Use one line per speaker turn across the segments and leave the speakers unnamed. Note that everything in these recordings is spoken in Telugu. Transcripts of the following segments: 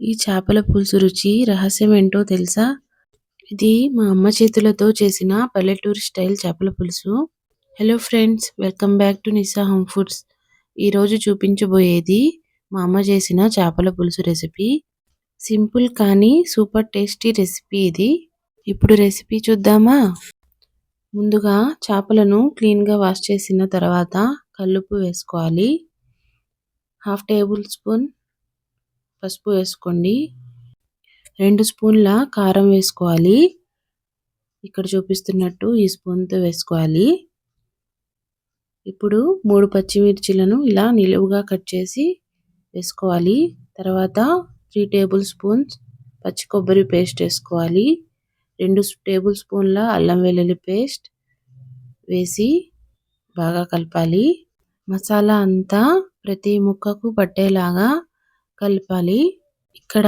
ఈ చేపల పులుసు రుచి రహస్యం ఏంటో తెలుసా? ఇది మా అమ్మ చేతులతో చేసిన పల్లెటూరు స్టైల్ చేపల పులుసు. Hello friends welcome back to Nisa home foods. ఈరోజు చూపించబోయేది మా అమ్మ చేసిన చేపల పులుసు రెసిపీ. సింపుల్ కానీ సూపర్ టేస్టీ రెసిపీ ఇది. ఇప్పుడు రెసిపీ చూద్దామా? ముందుగా చేపలను క్లీన్గా వాష్ చేసిన తర్వాత కల్లుపు వేసుకోవాలి. హాఫ్ టేబుల్ స్పూన్ పసుపు వేసుకోండి. రెండు స్పూన్ల కారం వేసుకోవాలి. ఇక్కడ చూపిస్తున్నట్టు ఈ స్పూన్తో వేసుకోవాలి. ఇప్పుడు మూడు పచ్చిమిర్చిలను ఇలా నిలువుగా కట్ చేసి వేసుకోవాలి. తర్వాత త్రీ టేబుల్ స్పూన్స్ పచ్చి కొబ్బరి పేస్ట్ వేసుకోవాలి. రెండు టేబుల్ స్పూన్ల అల్లం వెల్లుల్లి పేస్ట్ వేసి బాగా కలపాలి. మసాలా అంతా ప్రతి ముక్కకు పట్టేలాగా కలపాలి. ఇక్కడ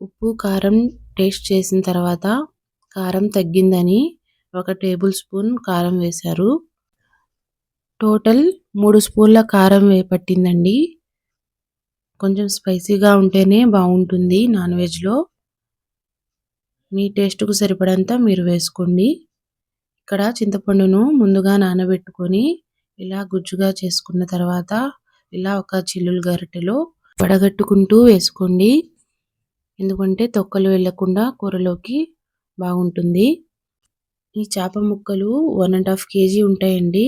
ఉప్పు కారం టేస్ట్ చేసిన తర్వాత కారం తగ్గిందని ఒక టేబుల్ స్పూన్ కారం వేశారు. టోటల్ మూడు స్పూన్ల కారం వే పట్టిందండి. కొంచెం స్పైసీగా ఉంటేనే బాగుంటుంది నాన్ వెజ్లో. మీ టేస్ట్కు సరిపడంత మీరు వేసుకోండి. ఇక్కడ చింతపండును ముందుగా నానబెట్టుకొని ఇలా గుజ్జుగా చేసుకున్న తర్వాత ఇలా ఒక చిల్లులు గరిటెలో వడగట్టుకుంటూ వేసుకోండి. ఎందుకంటే తొక్కలు వెళ్ళకుండా కూరలోకి బాగుంటుంది. ఈ చేప ముక్కలు వన్ అండ్ హాఫ్ కేజీ ఉంటాయండి.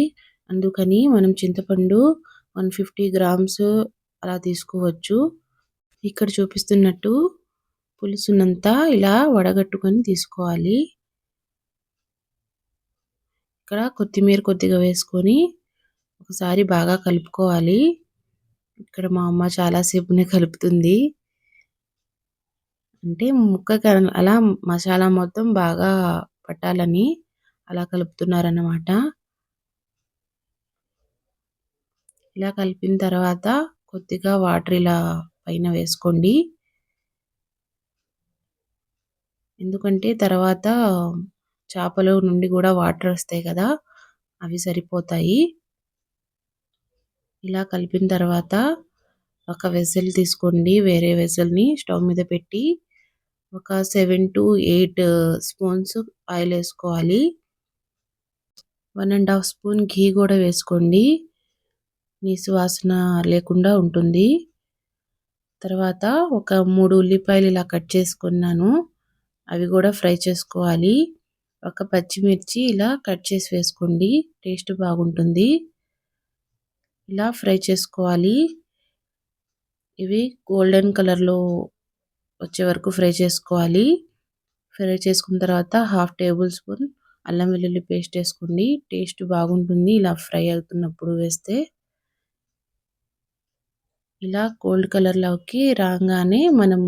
అందుకని మనం చింతపండు వన్ ఫిఫ్టీ గ్రామ్స్ అలా తీసుకోవచ్చు. ఇక్కడ చూపిస్తున్నట్టు పులుసునంతా ఇలా వడగట్టుకొని తీసుకోవాలి. ఇక్కడ కొత్తిమీర కొద్దిగా వేసుకొని ఒకసారి బాగా కలుపుకోవాలి. ఇక్కడ మా అమ్మ చాలాసేపునే కలుపుతుంది. అంటే ముక్క అలా మసాలా మొత్తం బాగా పట్టాలని అలా కలుపుతున్నారన్నమాట. ఇలా కలిపిన తర్వాత కొద్దిగా వాటర్ ఇలా పైన వేసుకోండి. ఎందుకంటే తర్వాత చేపల నుండి కూడా వాటర్ వస్తాయి కదా అవి సరిపోతాయి. ఇలా కలిపిన తర్వాత ఒక వెసల్ తీసుకోండి. వేరే వెసల్ని స్టవ్ మీద పెట్టి ఒక seven to eight spoons oil వేసుకోవాలి. One and half spoon ghee కూడా వేసుకోండి. నీసు వాసన లేకుండా ఉంటుంది. తర్వాత ఒక మూడు ఉల్లిపాయలు ఇలా కట్ చేసుకున్నాను. అవి కూడా ఫ్రై చేసుకోవాలి. ఒక పచ్చిమిర్చి ఇలా కట్ చేసి వేసుకోండి. టేస్ట్ బాగుంటుంది. ఇలా ఫ్రై చేసుకోవాలి. ఇవి గోల్డెన్ కలర్లో వచ్చే వరకు ఫ్రై చేసుకోవాలి. ఫ్రై చేసుకున్న తర్వాత హాఫ్ టేబుల్ స్పూన్ అల్లం వెల్లుల్లి పేస్ట్ వేసుకోండి. టేస్ట్ బాగుంటుంది ఇలా ఫ్రై అవుతున్నప్పుడు వేస్తే. ఇలా కోల్డ్ కలర్లోకి రాగానే మనం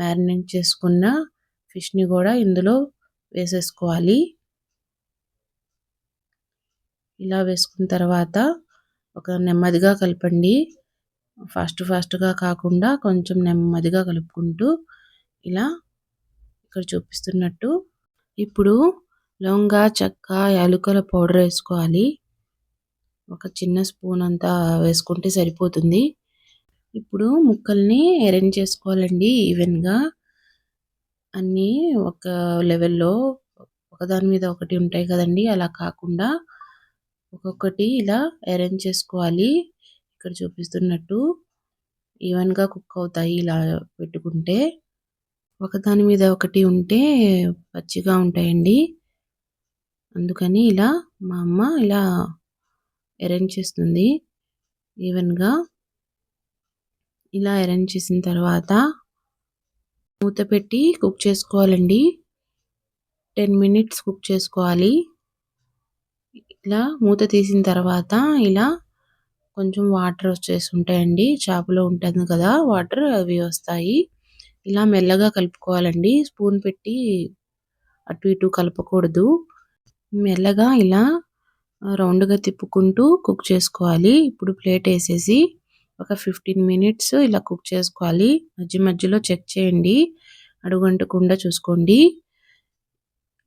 మ్యారినేట్ చేసుకున్న ఫిష్ని కూడా ఇందులో వేసేసుకోవాలి. ఇలా వేసుకున్న తర్వాత ఒక నెమ్మదిగా కలపండి. ఫాస్ట్ ఫాస్ట్గా కాకుండా కొంచెం నెమ్మదిగా కలుపుకుంటూ ఇలా ఇక్కడ చూపిస్తున్నట్టు ఇప్పుడు లవంగ చెక్క యాలకుల పౌడర్ వేసుకోవాలి. ఒక చిన్న స్పూన్ అంతా వేసుకుంటే సరిపోతుంది. ఇప్పుడు ముక్కల్ని అరేంజ్ చేసుకోవాలండి ఈవెన్గా అన్నీ ఒక లెవెల్లో ఒకదాని మీద ఒకటి ఉంటాయి కదండి అలా కాకుండా ఒక్కొక్కటి ఇలా అరేంజ్ చేసుకోవాలి. ఇక్కడ చూపిస్తున్నట్టు ఈవెన్గా కుక్ అవుతాయి ఇలా పెట్టుకుంటే. ఒకదాని మీద ఒకటి ఉంటే పచ్చిగా ఉంటాయండి. అందుకని ఇలా మా అమ్మ ఇలా అరేంజ్ చేస్తుంది. ఈవెన్గా ఇలా అరేంజ్ చేసిన తర్వాత మూత పెట్టి కుక్ చేసుకోవాలండి. టెన్ మినిట్స్ కుక్ చేసుకోవాలి. ఇలా మూత తీసిన తర్వాత ఇలా కొంచెం వాటర్ వచ్చేసి ఉంటాయండి చేపలో ఉంటుంది కదా వాటర్ అవి వస్తాయి. ఇలా మెల్లగా కలుపుకోవాలండి. స్పూన్ పెట్టి అటు ఇటు కలపకూడదు. మెల్లగా ఇలా రౌండ్గా తిప్పుకుంటూ కుక్ చేసుకోవాలి. ఇప్పుడు ప్లేట్ వేసేసి ఒక ఫిఫ్టీన్ మినిట్స్ ఇలా కుక్ చేసుకోవాలి. మధ్య మధ్యలో చెక్ చేయండి. అడుగంటకుండా చూసుకోండి.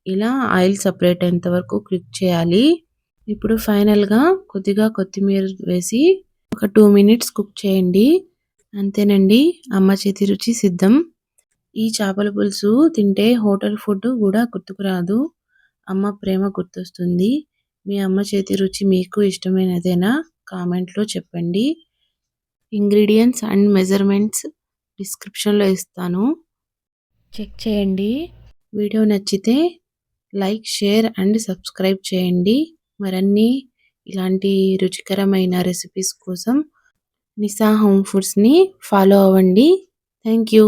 ఇలా ఆయిల్ సపరేట్ అయ్యేంత వరకు క్లిక్ చేయాలి. ఇప్పుడు ఫైనల్గా కొద్దిగా కొత్తిమీర వేసి ఒక టూ మినిట్స్ కుక్ చేయండి. అంతేనండి. అమ్మ చేతి రుచి సిద్ధం. ఈ చేపల పులుసు తింటే హోటల్ ఫుడ్ కూడా గుర్తుకురాదు. అమ్మ ప్రేమ గుర్తొస్తుంది. మీ అమ్మ చేతి రుచి మీకు ఇష్టమైనదేనా? కామెంట్లో చెప్పండి. ఇంగ్రీడియంట్స్ అండ్ మెజర్మెంట్స్ డిస్క్రిప్షన్లో ఇస్తాను. చెక్ చేయండి. వీడియో నచ్చితే లైక్ షేర్ అండ్ సబ్స్క్రైబ్ చేయండి. మరన్ని ఇలాంటి రుచికరమైన రెసిపీస్ కోసం నిసా హోమ్ ఫుడ్స్ని ఫాలో అవ్వండి. Thank you